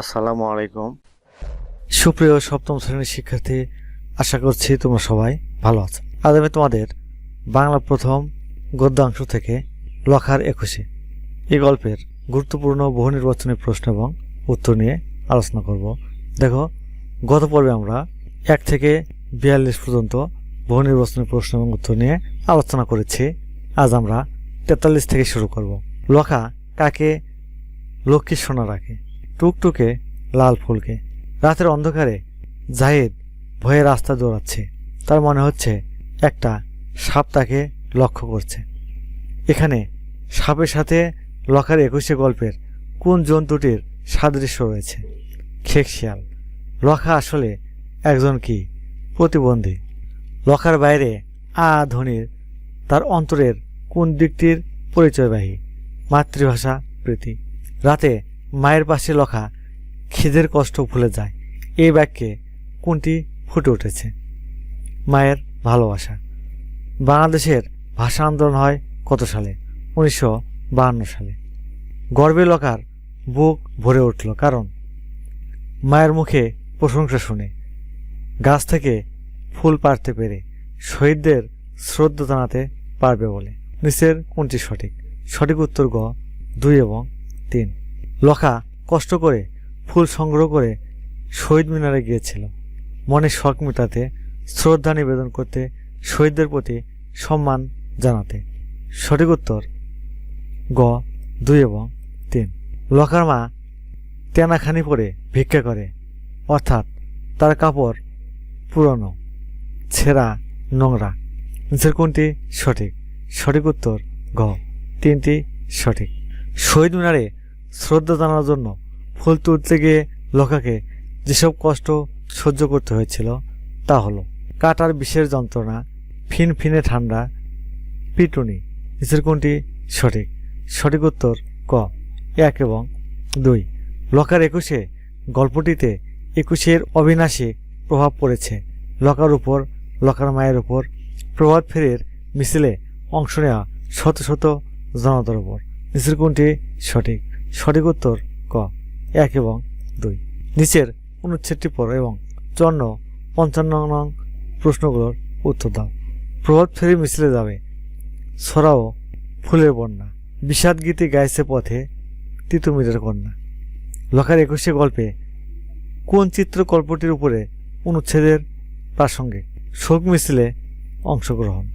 আসসালামু আলাইকুম। সুপ্রিয় সপ্তম শ্রেণির শিক্ষার্থী, আশা করছি তোমরা সবাই ভালো আছো। আজ আমি তোমাদের বাংলা প্রথম গদ্যাংশ থেকে লখার একুশে এই গল্পের গুরুত্বপূর্ণ বহু নির্বাচনী প্রশ্ন এবং উত্তর নিয়ে আলোচনা করব। দেখো, গত পর্বে আমরা এক থেকে বিয়াল্লিশ পর্যন্ত বহু নির্বাচনী প্রশ্ন এবং উত্তর নিয়ে আলোচনা করেছি। আজ আমরা তেতাল্লিশ থেকে শুরু করব। লখা কাকে, লক্ষ্মী সোনা রাখে টুকটুকে লাল ফুলকে। রাতের অন্ধকারে জাহিদ ভয়ে রাস্তা দৌড়াচ্ছে। তার মনে হচ্ছে একটা সাপ তাকে লক্ষ্য করছে। এখানে সাপের সাথে লখার একুশে গল্পের কোন জন্তুটির সাদৃশ্য রয়েছে? খেক শিয়াল, লখা আসলে একজন কি? প্রতিবন্ধী। লখার বাইরে আ ধ্বনির তার অন্তরের কোন দিকটির পরিচয়বাহী? মাতৃভাষা প্রীতি। রাতে মায়ের পাশে লখা খিদের কষ্ট ভুলে যায়। এই বাক্যে কোনটি ফুটে উঠেছে? মায়ের ভালোবাসা। বাংলাদেশের ভাষা আন্দোলন হয় কত সালে? উনিশশো সালে। গর্বে লকার বুক ভরে উঠল। কারণ? মায়ের মুখে প্রশংসা শুনে, গাছ থেকে ফুল পাড়তে পেরে শহীদদের শ্রদ্ধা জানাতে পারবে বলে। নিচের কোনটি সঠিক? সঠিক উত্তর গ, দুই এবং তিন। লখা কষ্ট করে ফুল সংগ্রহ করে শহীদ মিনারে গিয়েছিল। মনে শখ মেটাতে, শ্রদ্ধা নিবেদন করতে, শহীদদের প্রতি সম্মান জানাতে। সঠিক উত্তর গ, দুই এবং তিন। লখার মা তেনাখানি পরে ভিক্ষা করে, অর্থাৎ তার কাপড় পুরনো, ছেঁড়া, নোংরা। নিচের কোনটি সঠিক? সঠিক উত্তর গ, তিনটি সঠিক। শহীদ মিনারে শ্রদ্ধা জানানোর জন্য ফুল তুলতে গিয়ে লোকাকে যেসব কষ্ট সহ্য করতে হয়েছিল, তা হলো কাটার বিষের যন্ত্রণা ফিন ফিনে ঠান্ডা, পিটুনি। নিচের কোনটি সঠিক? সঠিক উত্তর ক, এক এবং দুই। লকার একুশে গল্পটিতে একুশের অবিনাশী প্রভাব পড়েছে। লকার উপর, লকার মায়ের উপর প্রভাত ফেরের মিছিলে অংশ নেওয়া শত শত জনতার উপর। নিচের কোনটি সঠিক? সঠিক উত্তর ক, এক এবং দুই। নিচের অনুচ্ছেদটি পর এবং চন্ন পঞ্চান্ন নং প্রশ্নগুলোর উত্তর দাও। প্রভাত ফেরি মিছিলে যাবে। সরাও ফুলের বন্যা। বিষাদ গীতে গাইছে পথে তিতুমিরের কন্যা। লখার একুশে গল্পে কোন চিত্র গল্পটির উপরে অনুচ্ছেদের প্রাসঙ্গিক? শোক মিছিলে অংশগ্রহণ।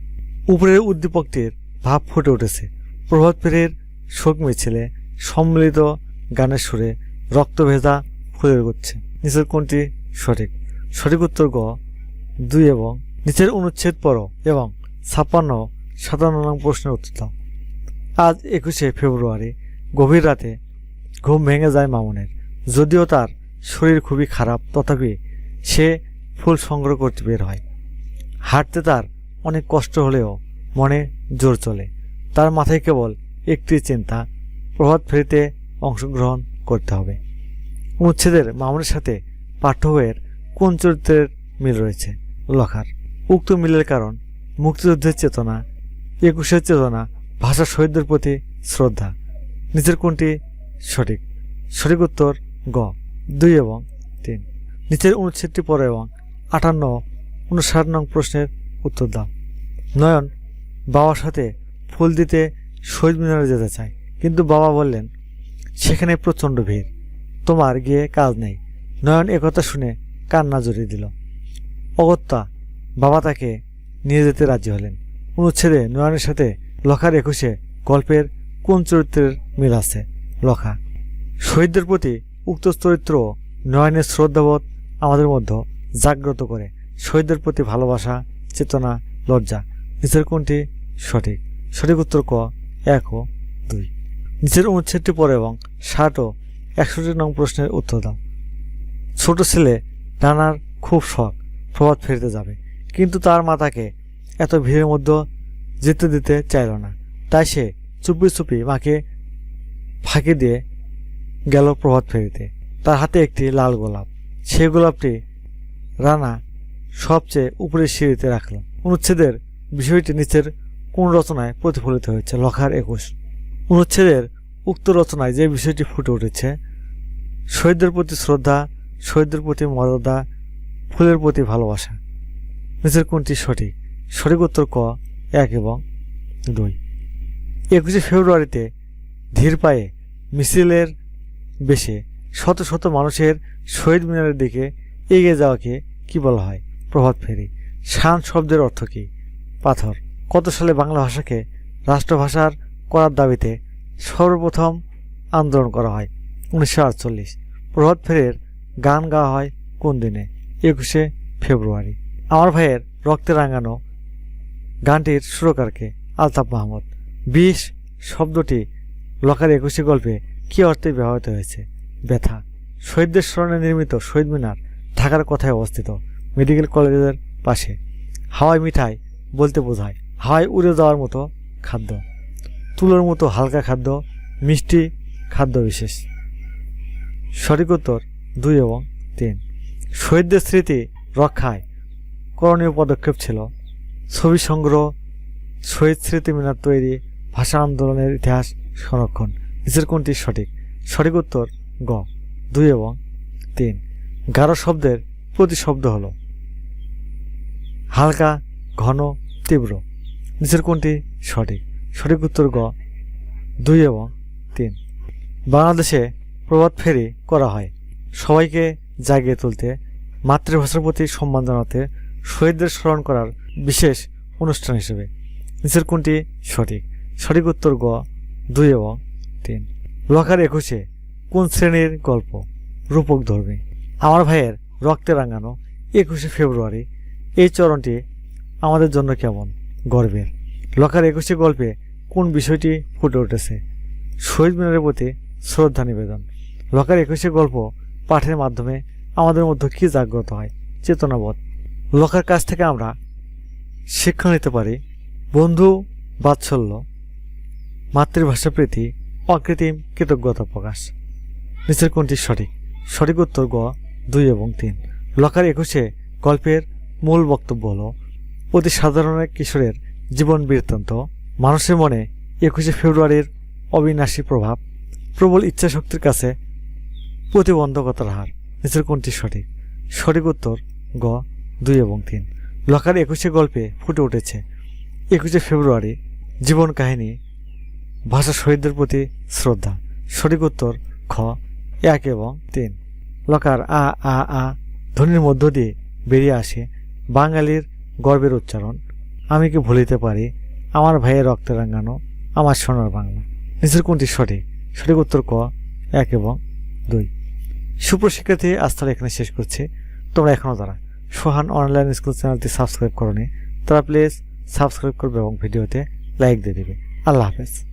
উপরের উদ্দীপকটির ভাব ফুটে উঠেছে। প্রভাত ফেরির শোক মিছিলে সম্মিলিত গানের সুরে রক্ত ভেজা ফুলের গুচ্ছে নিচের কোনটি সঠিক। সঠিক উত্তর গ, দুই এবং নিচের অনুচ্ছেদ পর এবং ছাপ্পান্ন, সাতান্ন নং প্রশ্নের উত্তর দাও। আজ একুশে ফেব্রুয়ারি, গভীর রাতে ঘুম ভেঙে যায় মামুনের। যদিও তার শরীর খুবই খারাপ, তথাপি সে ফুল সংগ্রহ করতে বের হয়। হাঁটতে তার অনেক কষ্ট হলেও মনে জোর চলে। তার মাথায় কেবল একটি চিন্তা প্রভাত ফেরিতে অংশগ্রহণ করতে হবে। অনুচ্ছেদের মামুনের সাথে পাঠ্য বইয়ের কোন চরিত্রের মিল রয়েছে? লখার। উক্ত মিলের কারণ, মুক্তিযুদ্ধের চেতনা, একুশের চেতনা, ভাষা শহীদদের প্রতি শ্রদ্ধা। নিচের কোনটি সঠিক? সঠিক উত্তর গ, দুই এবং তিন। নিচের অনুচ্ছেদটি পরে এবং আটান্ন উনষাট নং প্রশ্নের উত্তর দাও। নয়ন, বাবার সাথে ফুল দিতে শহীদ মিনারে যেতে চায়। কিন্তু বাবা বললেন, সেখানে প্রচণ্ড ভিড়। তোমার গিয়ে কাজ নেই। নয়ন একথা শুনে কান্না জড়িয়ে দিল। অগত্যা, বাবা তাকে নিয়ে যেতে রাজি হলেন। অনুচ্ছেদে নয়নের সাথে লখার একুশে গল্পের কোন চরিত্রের মিল আছে? লখা, শহীদদের প্রতি উক্ত চরিত্র নয়নের শ্রদ্ধাবোধ আমাদের মধ্যে জাগ্রত করে। শহীদদের প্রতি ভালোবাসা, চেতনা, লজ্জা, নিচের কোনটি সঠিক? সঠিক উত্তর ক, এক ও দুই। নিচের অনুচ্ছেদটি পড়ে এবং ষাট ও একষট্টি নং প্রশ্নের উত্তর দাও। ছোট ছেলে রানার খুব শখ, প্রভাত ফেরতে যাবে। কিন্তু তার মা তাকে এত ভিড়ের মধ্যে যেতে দিতে চাইল না। তাই সে চুপি চুপি মাকে ফাঁকি দিয়ে গেল প্রভাত ফেরিতে। তার হাতে একটি লাল গোলাপ। সেই গোলাপটি রানা সবচেয়ে উপরের সিঁড়িতে রাখল। অনুচ্ছেদের বিষয়টি নিচের কোন রচনায় প্রতিফলিত হয়েছে? লখার একুশ। অনুচ্ছেদের উক্ত রচনায় যে বিষয়টি ফুটে উঠেছে, শহীদদের প্রতি শ্রদ্ধা, শহীদদের প্রতি মর্যাদা, ফুলের প্রতি ভালোবাসা। নিচের কোনটি সঠিক? সঠিক উত্তর ক, এক এবং দুই। একুশে ফেব্রুয়ারিতে ধীর পায়ে মিছিলের বেশে শত শত মানুষের শহীদ মিনারের দিকে এগিয়ে যাওয়াকে কি বলা হয়? প্রভাত ফেরি। শান শব্দের অর্থ কী? পাথর। কত সালে বাংলা ভাষাকে রাষ্ট্রভাষার করার দাবিতে সর্বপ্রথম আন্দোলন করা হয়, উনিশশো আটচল্লিশ। প্রভাত ফেরের গান গাওয়া হয় কোন দিনে? একুশে ফেব্রুয়ারি। আমার ভাইয়ের রক্তে রাঙানো গানটির সুরকারকে আলতাফ মাহমুদ। বিষ শব্দটি লকার একুশে গল্পে কী অর্থে ব্যবহৃত হয়েছে? ব্যথা। শহীদদের স্মরণে নির্মিত শহীদ মিনার ঢাকার কথায় অবস্থিত? মেডিকেল কলেজের পাশে। হাওয়াই মিঠাই বলতে বোঝায় হাওয়ায় উড়ে যাওয়ার মতো খাদ্য। তুলোর মতো হালকা খাদ্য, মিষ্টি খাদ্য বিশেষ। সঠিক উত্তর দুই এবং তিন। শহীদদের স্মৃতি রক্ষায় করণীয় পদক্ষেপ ছিল ছবি সংগ্রহ, শহীদ স্মৃতি মিনার তৈরি, ভাষা আন্দোলনের ইতিহাস সংরক্ষণ। নিচের কোনটি সঠিক? সঠিক উত্তর গ, দুই এবং তিন। গারো শব্দের প্রতি শব্দ হল হালকা, ঘন, তীব্র। নিচের কোনটি সঠিক? সঠিক উত্তর গ, দুই এবং তিন। বাংলাদেশে প্রভাত ফেরি করা হয়। সবাইকে জাগিয়ে তুলতে, মাতৃভাষার প্রতি সম্মান জানাতে, শহীদদের স্মরণ করার বিশেষ অনুষ্ঠান হিসেবে। নিচের কোনটি সঠিক? সঠিক উত্তর গ, দুই এবং তিন। লকার একুশে কোন শ্রেণির গল্প? রূপক ধর্মী। আমার ভাইয়ের রক্তে রাঙানো একুশে ফেব্রুয়ারি। এই চরণটি আমাদের জন্য কেমন? গর্বের। লকার একুশে গল্পে কোন বিষয়টি ফুটে উঠেছে? শহীদ মিনারের প্রতি শ্রদ্ধা নিবেদন। লকার একুশে গল্প পাঠের মাধ্যমে আমাদের মধ্যে কী জাগ্রত হয়? চেতনাবোধ। লকার কাছ থেকে আমরা শিক্ষা নিতে পারি, বন্ধু, বাৎসল্য, মাতৃভাষা প্রীতি, অকৃত্রিম কৃতজ্ঞতা প্রকাশ। নিচের কোনটি সঠিক? সঠিক উত্তর গ, দুই এবং তিন। লকার একুশে গল্পের মূল বক্তব্য হল, অতি সাধারণ কিশোরের জীবন বৃত্তান্ত মানুষের মনে একুশে ফেব্রুয়ারির অবিনাশী প্রভাব, প্রবল ইচ্ছাশক্তির কাছে প্রতিবন্ধকতার হার। নিচের কোনটি সঠিক? সঠিক উত্তর গ, দুই এবং তিন। লকার একুশে গল্পে ফুটে উঠেছে, একুশে ফেব্রুয়ারি জীবন কাহিনী, ভাষা শহীদদের প্রতি শ্রদ্ধা। সঠিক উত্তর খ, এক এবং তিন। লকার আ আ আ, ধ্বনির মধ্য দিয়ে বেরিয়ে আসে বাঙালির গর্বের উচ্চারণ। আমি কি ভুলিতে পারি? আমার ভাইয়ের রক্তে রাঙানো, আমার সোনার বাংলা। নিজের কোনটি সঠিক? সঠিক উত্তর ক, এক এবং দুই। সুপ্রশিক্ষার্থী, আজ এখানে শেষ করছে। তোমরা এখনও তারা সোহান অনলাইন স্কুল চ্যানেলটি সাবস্ক্রাইব করনি, তারা প্লিজ সাবস্ক্রাইব করবে এবং ভিডিওতে লাইক দিয়ে দেবে। আল্লাহ হাফেজ।